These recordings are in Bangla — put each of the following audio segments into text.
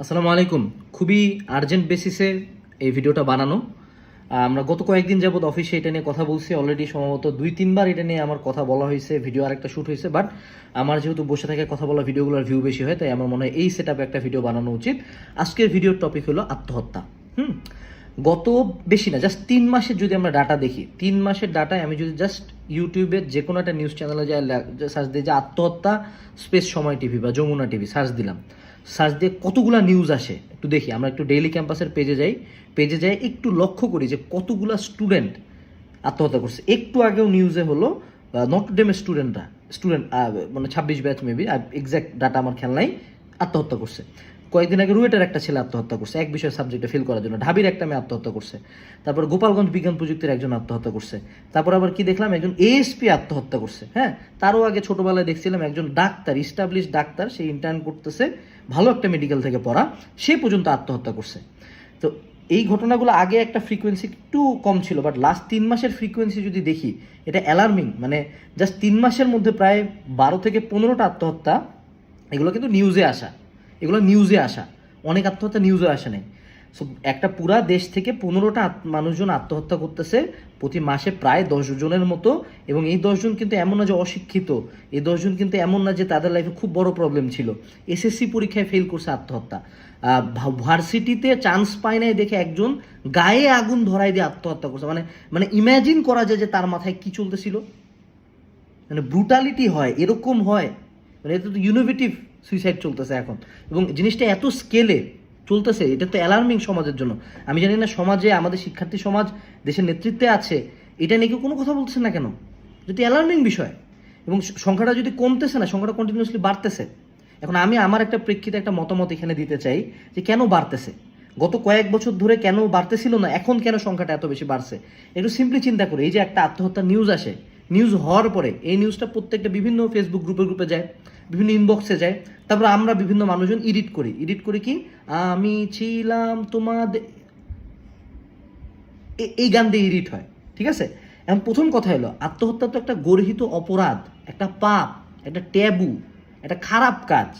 আসসালামু আলাইকুম। খুবই আর্জেন্ট বেসিসে এই ভিডিওটা বানানো। আমরা গত কয়েকদিন যাবত অফিসে এটা নিয়ে কথা বলছি। অলরেডি সম্ভবত দুই, তিনবার এটা নিয়ে আমার কথা বলা হয়েছে ভিডিও আরেকটা শ্যুট হয়েছে। বাট আমার যেহেতু বসে থাকে, কথা বলা ভিডিওগুলোর ভিউ বেশি হয়, তাই আমার মনে হয় এই সেট একটা ভিডিও বানানো উচিত। আজকের ভিডিওর টপিক হলো আত্মহত্যা। হুম? গত বেশি না জাস্ট তিন মাসের যদি আমরা ডাটা দেখি, তিন মাসের ডাটায় আমি যদি জাস্ট ইউটিউবের যে কোনো একটা নিউজ চ্যানেলে যাই সার্চ দিই যে আত্মহত্যা স্পেস সময় টিভি বা যমুনা টিভি সার্চ দিলাম। সার্চ দিয়ে কতগুলা নিউজ আসে, একটু দেখি, আমরা একটু ডেইলি ক্যাম্পাসের পেজে যাই পেজে যাই, একটু লক্ষ্য করি যে কতগুলা স্টুডেন্ট আত্মহত্যা করছে। একটু আগেও নিউজে হলো নটরডেমের স্টুডেন্টরা স্টুডেন্ট মানে ছাব্বিশ ব্যাচ মেবি এক্সাক্ট ডাটা আমার খেয়াল নাই, আত্মহত্যা করছে। কয়েকদিন আগে রুয়েটের একটা ছেলে আত্মহত্যা করছে, এক বিষয় সাবজেক্টে ফেল করার জন্য। ঢাবির একটা মেয়ে আত্মহত্যা করছে। তারপর গোপালগঞ্জ বিজ্ঞান প্রযুক্তির একজন আত্মহত্যা করছে। তারপর আবার কি দেখলাম? একজন এএসপি আত্মহত্যা করছে হ্যাঁ? তারও আগে ছোটবেলায় দেখছিলাম একজন ডাক্তার ইস্টাবলিশ ডাক্তার, সে ইন্টার্ন করতেছে, ভালো একটা মেডিকেল থেকে পড়া, সে পর্যন্ত আত্মহত্যা করছে। তো এই ঘটনাগুলো আগে একটা ফ্রিকোয়েন্সি একটু কম ছিল বাট লাস্ট তিন মাসের ফ্রিকোয়েন্সি যদি দেখি, এটা অ্যালার্মিং মানে জাস্ট তিন মাসের মধ্যে প্রায় বারো থেকে পনেরোটা আত্মহত্যা, এগুলো কিন্তু নিউজে আসা। এগুলো নিউজে আসা। অনেক আত্মহত্যা নিউজে আসে নাই। সো একটা পুরা দেশ থেকে পনেরোটা মানুষজন আত্মহত্যা করতেছে প্রতি মাসে প্রায় জনের মতো এবং এই দশজন কিন্তু এমন না যে অশিক্ষিত, এই দশজন কিন্তু এমন না যে তাদের লাইফে খুব বড় প্রবলেম ছিল। এসএসসি পরীক্ষায় ফেল করছে আত্মহত্যা। ভার্সিটিতে চান্স পায় নাই দেখে একজন গায়ে আগুন ধরাই দিয়ে আত্মহত্যা করছে। মানে মানে ইম্যাজিন করা যায় যে তার মাথায় কি চলতেছিল। মানে ব্রুটালিটি হয়, এরকম হয়। মানে এটা তো ইনোভেটিভ সুইসাইড চলতেছে এখন। এবং জিনিসটা এত স্কেলে চলতেছে, এটা তো অ্যালার্মিং সমাজের জন্য। আমি জানি না সমাজে, আমাদের শিক্ষার্থী সমাজ, দেশের নেতৃত্বে আছে, এটা নিয়ে কেউ কোনো কথা বলছে না কেন? যদি অ্যালার্মিং বিষয়। এবং সংখ্যাটা যদি কমতেছে না, সংখ্যাটা কন্টিনিউসলি বাড়তেছে। এখন আমি আমার একটা প্রেক্ষিতে একটা মতামত এখানে দিতে চাই যে কেন বাড়তেছে? গত কয়েক বছর ধরে কেন বাড়তেছিল না? এখন কেন সংখ্যাটা এত বেশি বাড়ছে? একটু সিম্পলি চিন্তা করে। এই যে একটা আত্মহত্যার নিউজ আসে নিউজ হওয়ার পরে এই নিউজটা প্রত্যেকটা বিভিন্ন ফেসবুক গ্রুপে গ্রুপে যায়। বিভিন্ন ইনবক্সে যায়। তারপর আমরা বিভিন্ন মানুষজন এডিট করি। এডিট করি কি? আমি ছিলাম তোমাদের এই গান দিয়ে এডিট হয়। ঠিক আছে? এখন প্রথম কথা হলো, আত্মহত্যা তো একটা গর্হিত অপরাধ, একটা পাপ, একটা ট্যাবু একটা খারাপ কাজ।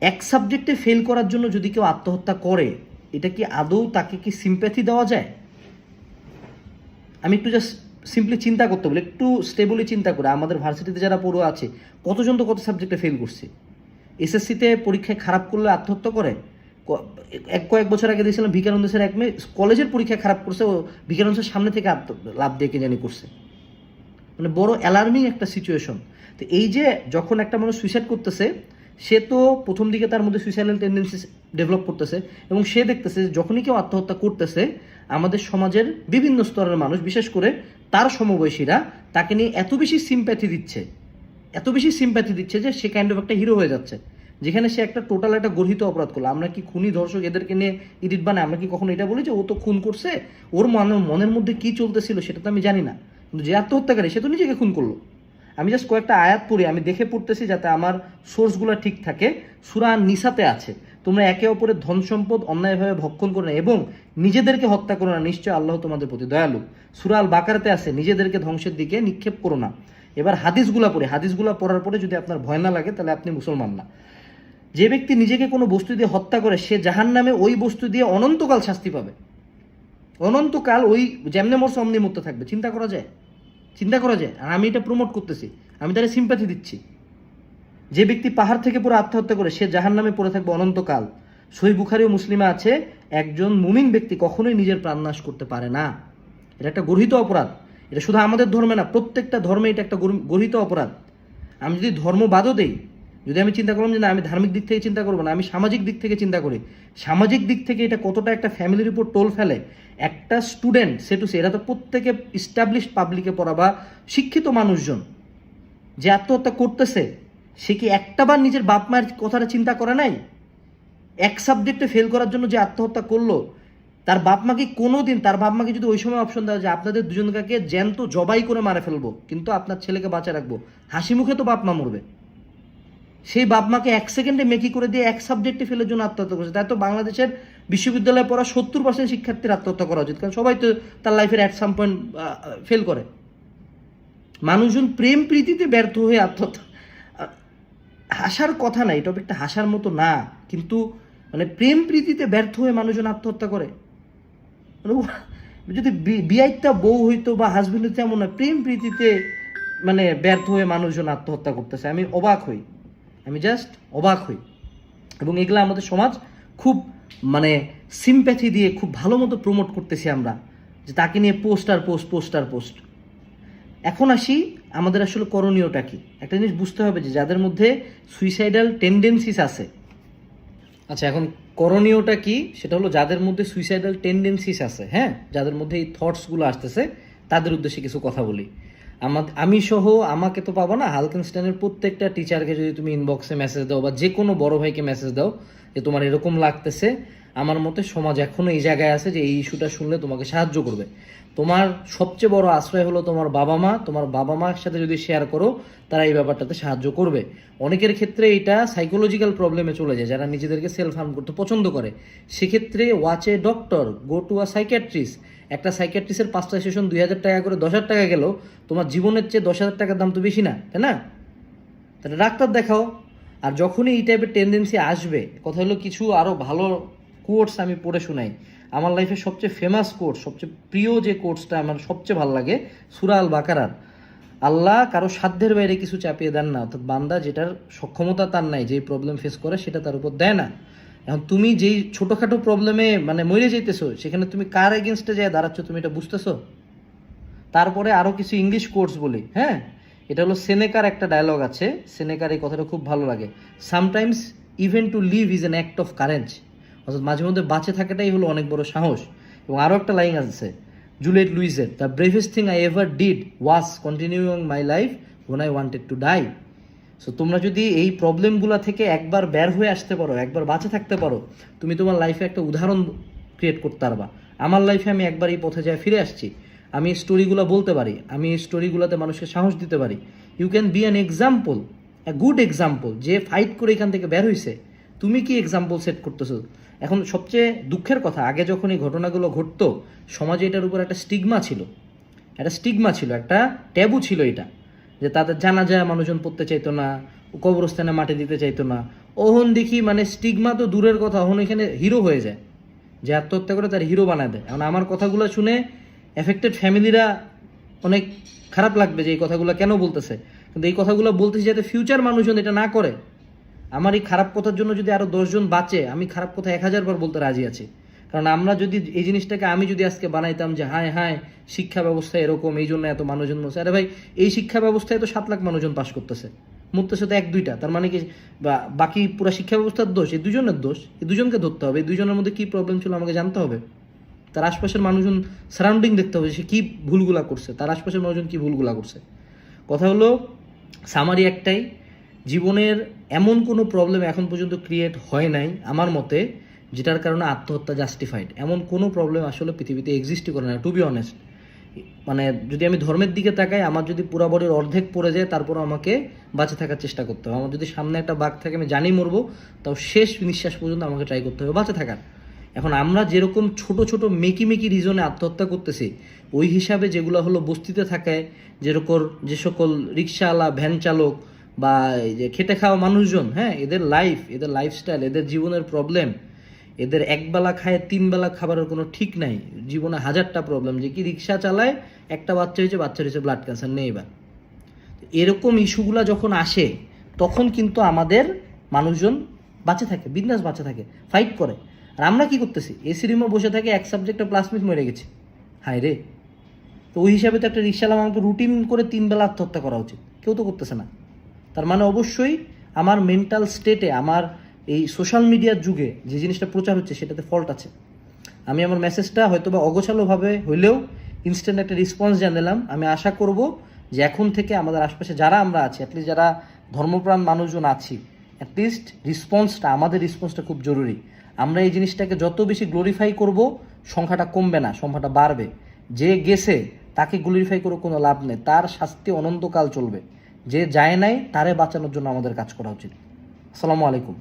এক সাবজেক্টে ফেল করার জন্য যদি কেউ আত্মহত্যা করে, এটা কি আদৌ তাকে কি সিম্প্যাথি দেওয়া যায়? আমি একটু জাস্ট সিম্পলি চিন্তা করতে বলে একটু স্টেবলি চিন্তা করে, আমাদের ভার্সিটিতে যারা পড়ুয়া আছে, কতজন তো কত সাবজেক্টে ফেল করছে? এসএসসিতে পরীক্ষায় খারাপ করলে আত্মহত্যা করে? এক, কয়েক বছর আগে দিয়েছিলাম ভিকানন্দ স্যার এক মেয়ে কলেজের পরীক্ষায় খারাপ করছে, ও ভিকানন্দ স্যার সামনে থেকে আত্ম লাভ দিয়ে কে জানি করছে। মানে বড় অ্যালার্মিং একটা সিচুয়েশন তো এই যে যখন একটা মানুষ সুইসাইড করতেছে, সে তো প্রথম দিকে তার মধ্যে সুইসাইডাল টেন্ডেন্সি ডেভেলপ করতেছে এবং সে দেখতেছে যখনই কেউ আত্মহত্যা করতেছে, আমাদের সমাজের বিভিন্ন স্তরের মানুষ, বিশেষ করে তার সমবয়সীরা তাকে নিয়ে এত বেশি সিম্প্যাথি দিচ্ছে, এত বেশি সিম্প্যাথি দিচ্ছে যে সে কাইন্ড অফ একটা হিরো হয়ে যাচ্ছে। যেখানে সে একটা টোটাল একটা গর্হিত অপরাধ করল। আমরা কি খুনি ধর্ষক এদেরকে নিয়ে ইডিট বানাই? আমরা কি কখনো এটা বলি যে ও তো খুন করছে? ওর মনে- মনের মধ্যে কি চলতেছিল সেটা তো আমি জানি না। কিন্তু যে আত্মহত্যাকারী, সে তো নিজেকে খুন করল। আমি জাস্ট কয়েকটা আয়াত পড়ি, আমি দেখে পড়তেছি যাতে আমার সোর্সগুলো ঠিক থাকে। সুরা নিসাতে আছে। তোমরা একে অপরের ধন সম্পদ অন্যায়ভাবে ভক্ষণ করো না এবং নিজেদেরকে হত্যা করো না। নিশ্চয় আল্লাহ তোমাদের প্রতি দয়ালু। সুরাল বাকারাতে আছে, নিজেদেরকে ধ্বংসের দিকে নিক্ষেপ করো না। এবার হাদিসগুলা পড়ে। হাদিসগুলা পড়ার পরে যদি আপনার ভয় না লাগে, তাহলে আপনি মুসলমান না। যে ব্যক্তি নিজেকে কোনো বস্তু দিয়ে হত্যা করে, সে জাহান নামে ওই বস্তু দিয়ে অনন্তকাল শাস্তি পাবে। অনন্তকাল ওই যেমনে মরছে, অমনি মুক্ত থাকবে। চিন্তা করা যায়? চিন্তা করা যায়? আর আমি এটা প্রমোট করতেছি। আমি তাহলে সিম্প্যাথি দিচ্ছি। যে ব্যক্তি পাহাড় থেকে পুরো আত্মহত্যা করে, সে জাহান নামে পড়ে থাকবে অনন্তকাল। সই বুখারি ও মুসলিমে আছে, একজন মুমিন ব্যক্তি কখনোই নিজের প্রাণনাশ করতে পারে না। এটা একটা গর্হিত অপরাধ। এটা শুধু আমাদের ধর্মে না, প্রত্যেকটা ধর্মে এটা একটা গর- গর্হিত অপরাধ। আমি যদি ধর্ম বাদও দেই, যদি আমি চিন্তা করলাম যে না, আমি ধার্মিক দিক থেকে চিন্তা করব না, আমি সামাজিক দিক থেকে চিন্তা করি, সামাজিক দিক থেকে এটা কতটা একটা ফ্যামিলির উপর টোল ফেলে, একটা স্টুডেন্ট, সে টু সে, এরা তো প্রত্যেকে ইস্টাবলিশ পাবলিকে পড়া বা শিক্ষিত মানুষজন, যে আত্মহত্যা করতেছে সে কি একটাবার নিজের বাপ মায়ের কথাটা চিন্তা করে নাই? এক সাবজেক্টে ফেল করার জন্য যে আত্মহত্যা করল, তার বাপ মাকে কোনো দিন তার বাপ মাকে যদি ওই সময় অপশন দেওয়া যে আপনাদের দুজনকে জ্যান্ত জবাই করে মারে ফেলব, কিন্তু আপনার ছেলেকে বাঁচা রাখব, হাসি মুখে তো বাপ মা মরবে। সেই বাপ মাকে এক সেকেন্ডে মেকি করে দিয়ে এক সাবজেক্টে ফেলের জন্য আত্মহত্যা করছে। তাই তো বাংলাদেশের বিশ্ববিদ্যালয়ে পড়া সত্তর পার্সেন্ট শিক্ষার্থীর আত্মহত্যা করা উচিত, কারণ সবাই তো তার লাইফের অ্যাট সাম পয়েন্ট ফেল করে। মানুষজন প্রেম প্রীতিতে ব্যর্থ হয়ে আত্মহত্যা হাসার কথা না এই টপিকটা হাসার মতো না, কিন্তু মানে প্রেম প্রীতিতে ব্যর্থ হয়ে মানুষজন আত্মহত্যা করে। মানে যদি বিয়াইটা বউ হইতো বা হাজবেন্ড হইতো এমন না, প্রেম প্রীতিতে মানে ব্যর্থ হয়ে মানুষজন আত্মহত্যা করতেছে। আমি অবাক হই, আমি জাস্ট অবাক হই। এবং এগুলো আমাদের সমাজ খুব মানে সিম্প্যাথি দিয়ে খুব ভালো মতো প্রমোট করতেছি আমরা, যে তাকে নিয়ে পোস্টার পোস্ট পোস্টার পোস্ট এখন আসি আমাদের আসলে করণীয়টা কি? একটা জিনিস বুঝতে হবে যে যাদের মধ্যে সুইসাইডাল টেন্ডেন্সিস আছে আচ্ছা এখন করণীয়টা কি? সেটা হলো যাদের মধ্যে সুইসাইডাল টেন্ডেন্সিস আছে হ্যাঁ? যাদের মধ্যে এই থটসগুলো আসতেছে, তাদের উদ্দেশ্যে কিছু কথা বলি। আমা- আমি সহ আমাকে তো পাবো না, হালকেনস্টাইনের প্রত্যেকটা টিচারকে যদি তুমি ইনবক্সে মেসেজ দাও বা যে কোনো বড় ভাইকে মেসেজ দাও যে তোমার এরকম লাগতেছে আমার মতে সমাজ এখনও এই জায়গায় আছে যে এই ইস্যুটা শুনলে তোমাকে সাহায্য করবে। তোমার সবচেয়ে বড় আশ্রয় হলো তোমার বাবা মা। তোমার বাবা মার সাথে যদি শেয়ার করো, তারা এই ব্যাপারটাতে সাহায্য করবে। অনেকের ক্ষেত্রে এটা সাইকোলজিক্যাল প্রবলেমে চলে যায়। যারা নিজেদেরকে সেলফ হার্ম করতে পছন্দ করে, সেক্ষেত্রে watch a doctor go to a psychiatrist একটা সাইকিয়াট্রিস্টের পাঁচটা সেশন দুই হাজার টাকা করে দশ হাজার টাকা গেল, তোমার জীবনের চেয়ে দশ হাজার টাকার দাম তো বেশি না, তাই না? তাহলে ডাক্তার দেখাও। আর যখনই এই টাইপের টেন্ডেন্সি আসবে, কথা হলো কিছু আরও ভালো কোর্স আমি পড়ে শোনাই। আমার লাইফে সবচেয়ে ফেমাস কোর্স সবচেয়ে প্রিয় যে কোর্সটা আমার সবচেয়ে ভালো লাগে সুরা আল বাকারার আল্লাহ কারও সাধ্যের বাইরে কিছু চাপিয়ে দেন না, অর্থাৎ বান্দা যেটার সক্ষমতা তার নাই, যেই প্রবলেম ফেস করে সেটা তার উপর দেয় না। এখন তুমি যেই ছোটোখাটো প্রবলেমে মানে মরে যেতেছো সেখানে তুমি কার এগেনস্টে যায় দাঁড়াচ্ছ, তুমি এটা বুঝতেছো? তারপরে আরও কিছু ইংলিশ কোর্স বলি হ্যাঁ? এটা হলো সেনেকার একটা ডায়লগ আছে সেনেকার এই কথাটা খুব ভালো লাগে। Sometimes even to live is an act of courage অর্থাৎ মাঝে মধ্যে বাঁচে থাকাটাই হলো অনেক বড় সাহস। এবং আরও একটা লাইন আছে Juliet লুইসের the bravest thing I ever did was continuing my life when I wanted to die so তোমরা যদি এই প্রবলেমগুলো থেকে একবার বের হয়ে আসতে পারো, একবার বাঁচে থাকতে পারো, তুমি তোমার লাইফে একটা উদাহরণ ক্রিয়েট করতে পারবা। আমার লাইফে আমি একবার এই পথে যায় ফিরে আসছি। আমি স্টোরিগুলো বলতে পারি, আমি এই স্টোরিগুলোতে মানুষকে সাহস দিতে পারি। You can be an example good example যে ফাইট করে এখান থেকে বের হয়েছে তুমি কি এক্সাম্পল সেট করতেছো? এখন সবচেয়ে দুঃখের কথা, আগে যখন এই ঘটনাগুলো ঘটতো, সমাজে এটার উপর একটা স্টিগমা ছিল। একটা স্টিগমা ছিল, একটা ট্যাবু ছিল এটা, যে তাদের জানা যায় মানুষজন পড়তে চাইতো না, কবরস্থানে মাটি দিতে চাইতো না। ওহন দেখি মানে স্টিগমা তো দূরের কথা ওহন এখানে হিরো হয়ে যায়, যে আত্মহত্যা করে তার হিরো বানায় দেয়। এখন আমার কথাগুলো শুনে এফেক্টেড ফ্যামিলিরা অনেক খারাপ লাগবে যে এই কথাগুলো কেন বলতেছে। কিন্তু এই কথাগুলো বলতেছি যাতে ফিউচার মানুষজন এটা না করে। আমার এই খারাপ কথার জন্য যদি আরও দশজন বাঁচে, আমি খারাপ কথা এক হাজার বার বলতে রাজি আছি। কারণ আমরা যদি এই জিনিসটাকে, আমি যদি আজকে বানাইতাম যে, হায় হায়, শিক্ষা ব্যবস্থা এরকম, এই জন্য এত মানুষজন মরছে আরে ভাই, এই শিক্ষা ব্যবস্থায় তো সাত লাখ মানুষজন পাশ করতেছে। মরতেছে তো এক, দুইটা। তার মানে কি বাকি পুরো শিক্ষা ব্যবস্থার দোষ, এই দুজনের দোষ, এই দুজনকে ধরতে হবে। এই দুজনের মধ্যে কি প্রবলেম ছিল আমাকে জানতে হবে? তার আশপাশের মানুষজন সারাউন্ডিং দেখতে হবে সে কী ভুলগুলা করছে? তার আশপাশের মানুষজন কী ভুলগুলা করছে? কথা হলো সামারি একটাই। জীবনের এমন কোনো প্রবলেম এখন পর্যন্ত ক্রিয়েট হয় নাই আমার মতে, যেটার কারণে আত্মহত্যা জাস্টিফাইড এমন কোনো প্রবলেম আসলে পৃথিবীতে এক্সিস্টই করে না টু বি অনেস্ট মানে যদি আমি ধর্মের দিকে তাকাই, আমার যদি পুরা বডির অর্ধেক পড়ে যায় তারপর আমাকে বাঁচে থাকার চেষ্টা করতে হবে। আমার যদি সামনে একটা বাঘ থাকে, আমি জানি মরবো, তাও শেষ নিঃশ্বাস পর্যন্ত আমাকে ট্রাই করতে হবে বাঁচে থাকার। এখন আমরা যেরকম ছোট ছোট মেকি মেকি রিজনে আত্মহত্যা করতেছি, ওই হিসাবে যেগুলো হলো বস্তিতে থাকে যেরকম যে সকল রিক্সাওয়ালা ভ্যান চালক বা এই যে খেটে খাওয়া মানুষজন হ্যাঁ এদের লাইফ এদের লাইফস্টাইল এদের জীবনের প্রবলেম এদের একবেলা খায়, তিন বেলা খাবারের কোনো ঠিক নাই। জীবনে হাজারটা প্রবলেম যে কি রিক্সা চালায়, একটা বাচ্চা হয়েছে বাচ্চা হয়েছে ব্লাড ক্যান্সার নেই এবার। এরকম ইস্যুগুলো যখন আসে, তখন কিন্তু আমাদের মানুষজন বাঁচে থাকে, বিন্দাস বাঁচে থাকে ফাইট করে। আর আমরা কী করতেছি? এসি রুমে বসে থাকে এক সাবজেক্টে প্লাসমিক মরে গেছে। হায় রে। তো ওই হিসাবে তো একটা রিক্সাওয়ালা আমাকে রুটিন করে তিন বেলা আত্মহত্যা করা উচিত। কেউ তো করতেছে না। তার মানে অবশ্যই আমার মেন্টাল স্টেটে আমার এই সোশ্যাল মিডিয়ার যুগে যে জিনিসটা প্রচার হচ্ছে, সেটাতে ফল্ট আছে। আমি আমার মেসেজটা হয়তো বা অগোছালোভাবে হইলেও ইনস্ট্যান্ট একটা রেসপন্স জানালাম। আমি আশা করব যে এখন থেকে আমাদের আশপাশে যারা আমরা আছি অ্যাটলিস্ট যারা ধর্মপ্রাণ মানুষজন আছি অ্যাটলিস্ট রেসপন্সটা আমাদের রেসপন্সটা খুব জরুরি। আমরা এই জিনিসটাকে যত বেশি গ্লোরিফাই করব, সংখ্যাটা কমবে না, সংখ্যাটা বাড়বে। যে গেছে, তাকে গ্লোরিফাই করে কোনো লাভ নেই। তার শাস্তি অনন্তকাল চলবে। যে যায় নাই তারে বাঁচানোর জন্য আমাদের কাজ করা উচিত। আসসালামু আলাইকুম।